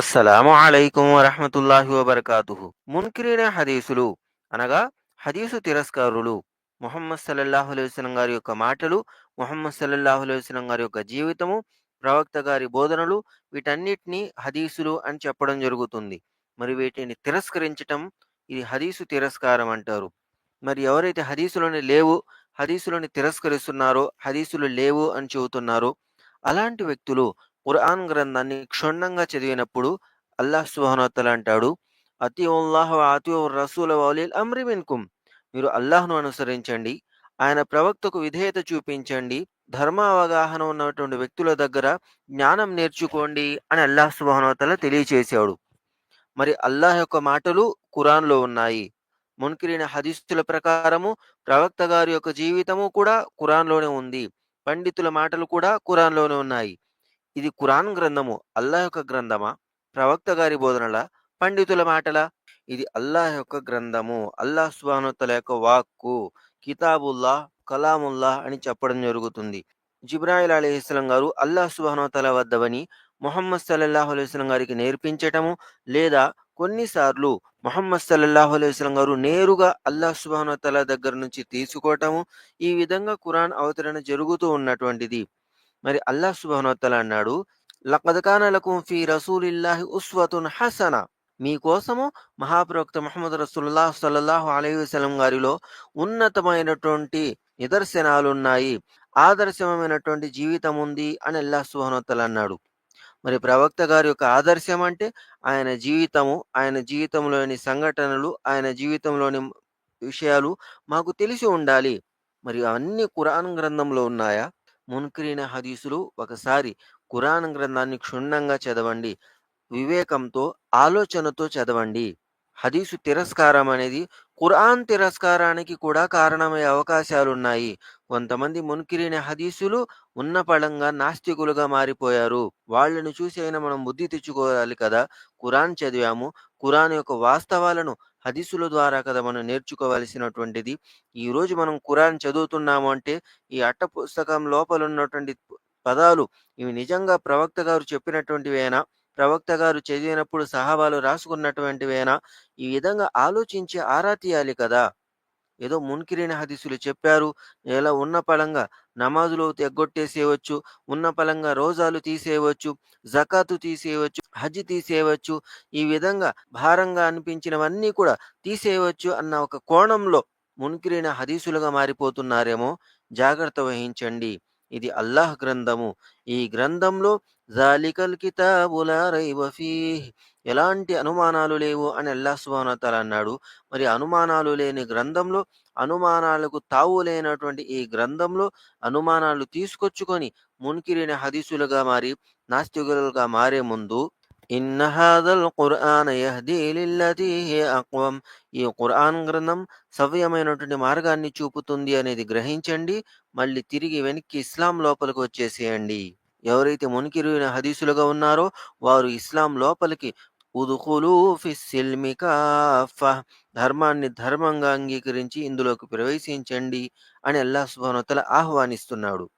అస్సలాము అలైకుం వరహమతుల్లాహి వబర్కాతుహు. మున్కిరైన హదీసులు అనగా హదీసు తిరస్కారులు ముహమ్మద్ సల్లల్లాహు అలైహి గారి యొక్క మాటలు ముహమ్మద్ సల్లల్లాహు అలైహి గారి యొక్క జీవితము ప్రవక్త గారి బోధనలు వీటన్నిటిని హదీసులు అని చెప్పడం జరుగుతుంది. మరి వీటిని తిరస్కరించటం ఇది హదీసు తిరస్కారం అంటారు. మరి ఎవరైతే హదీసులోని లేవు హదీసులోని తిరస్కరిస్తున్నారో హదీసులు లేవు అని చెబుతున్నారో అలాంటి వ్యక్తులు ఖురాన్ గ్రంథాన్ని క్షుణ్ణంగా చదివినప్పుడు అల్లాహ్ సుహానతల అంటాడు అతి ఉల్లాహ్ అతి రసూల వలీల్ అమ్రి మిన్కుం మీరు అల్లాహ్ను అనుసరించండి ఆయన ప్రవక్తకు విధేయత చూపించండి ధర్మ అవగాహన ఉన్నటువంటి వ్యక్తుల దగ్గర జ్ఞానం నేర్చుకోండి అని అల్లాహ్ సుహానతల తెలియచేశాడు. మరి అల్లాహ్ యొక్క మాటలు ఖురాన్లో ఉన్నాయి. మున్కిరిన హదీస్తుల ప్రకారము ప్రవక్త గారి యొక్క జీవితము కూడా ఖురాన్లోనే ఉంది. పండితుల మాటలు కూడా ఖురాన్లోనే ఉన్నాయి. ఇది ఖురాన్ గ్రంథము. అల్లాహ్ యొక్క గ్రంథమా? ప్రవక్త గారి బోధనల? పండితుల మాటల? ఇది అల్లాహ్ యొక్క గ్రంథము. అల్లాహ్ సుబానుతల యొక్క వాక్కు. కితాబుల్లా కలాముల్లా అని చెప్పడం జరుగుతుంది. జిబ్రాయిల్ అలీస్లం గారు అల్లాహ్ సుబానుతల వద్దవని మొహమ్మద్ సల్లల్లాహు అలైస్లం గారికి నేర్పించటము లేదా కొన్నిసార్లు మొహమ్మద్ సల్లల్లాహు అలైస్లం గారు నేరుగా అల్లాహ్ సుబానుతల దగ్గర నుంచి తీసుకోవటము ఈ విధంగా ఖురాన్ అవతరణ జరుగుతూ ఉన్నటువంటిది. మరి అల్లాహ్ సుబానోత్తల అన్నాడు లaqad ఫీ రసూలిల్లాహి ఉస్వతున్ హసన మీకోసము మహాప్రవక్త మహమ్మద్ రసూలుల్లాహ్ సల్లల్లాహు అలైహి గారిలో ఉన్నతమైనటువంటి నిదర్శనాలు ఉన్నాయి ఆదర్శమైనటువంటి జీవితం ఉంది అని అల్లాహ్ సుహనోత్తలు అన్నాడు. మరి ప్రవక్త గారి యొక్క ఆదర్శం అంటే ఆయన జీవితము ఆయన జీవితంలోని సంఘటనలు ఆయన జీవితంలోని విషయాలు మాకు తెలిసి ఉండాలి. మరి అవన్నీ కురాన్ గ్రంథంలో ఉన్నాయా? మున్కరిన హదీసులు ఒకసారి ఖురాన్ గ్రంథాన్ని క్షుణ్ణంగా చదవండి. వివేకంతో ఆలోచనతో చదవండి. హదీసు తిరస్కారం అనేది ఖురాన్ తిరస్కారానికి కూడా కారణమయ్యే అవకాశాలు ఉన్నాయి కొంతమంది మున్కిరిన హదీసులు ఉన్నపళంగా నాస్తికులుగా మారిపోయారు. వాళ్ళని చూసి అయినా మనం బుద్ధి తెచ్చుకోవాలి కదా? ఖురాన్ చదివాము. ఖురాన్ యొక్క వాస్తవాలను హదీసుల ద్వారా కదా మనం నేర్చుకోవలసినటువంటిది. ఈరోజు మనం ఖురాన్ చదువుతున్నాము అంటే ఈ అట్ట పుస్తకం లోపల ఉన్నటువంటి పదాలు ఇవి నిజంగా ప్రవక్త గారు చెప్పినటువంటివేనా? ప్రవక్త గారు చదివినప్పుడు సహాబాలు రాసుకున్నటువంటివేనా? ఈ విధంగా ఆలోచించి ఆరా తీయాలి కదా. ఏదో మున్కిరిన హదీసులు చెప్పారు. ఎలా ఉన్న పలంగా నమాజులు ఎగ్గొట్టేసేయవచ్చు ఉన్న పలంగా రోజాలు తీసేయవచ్చు జకాతు తీసేయవచ్చు హజ్ తీసేయవచ్చు ఈ విధంగా భారంగా అనిపించినవన్నీ కూడా తీసేయవచ్చు అన్న ఒక కోణంలో మున్కిరిన హదీసులుగా మారిపోతున్నారేమో. జాగ్రత్త వహించండి. ఇది అల్లాహ్ గ్రంథము. ఈ గ్రంథంలో జాలికల్ కితాబుల రైవఫీ ఎలాంటి అనుమానాలు లేవు అని అల్లా సుబానతాల అన్నాడు. మరి అనుమానాలు లేని గ్రంథంలో అనుమానాలకు తావు లేనటువంటి ఈ గ్రంథంలో అనుమానాలు తీసుకొచ్చుకొని మున్కిరిన హదీసులుగా మారి నాస్తికులుగా మారే ముందు ఇన్న హాదల్ ఖుర్ఆన్ యహ్దీ లిల్లతీ అక్వం ఈ ఖుర్ఆన్ గ్రంథం సవ్యమైనటువంటి మార్గాన్ని చూపుతుంది అనేది గ్రహించండి మళ్ళీ తిరిగి వెనక్కి ఇస్లాం లోపలికి వచ్చేసేయండి. ఎవరైతే మునికిరిగిన హదీసులుగా ఉన్నారో వారు ఇస్లాం లోపలికి ఉదుకులు ఫిస్సిల్మి ధర్మాన్ని ధర్మంగా అంగీకరించి ఇందులోకి ప్రవేశించండి అని అల్లాహ్ సుబ్హానహు ఆహ్వానిస్తున్నాడు.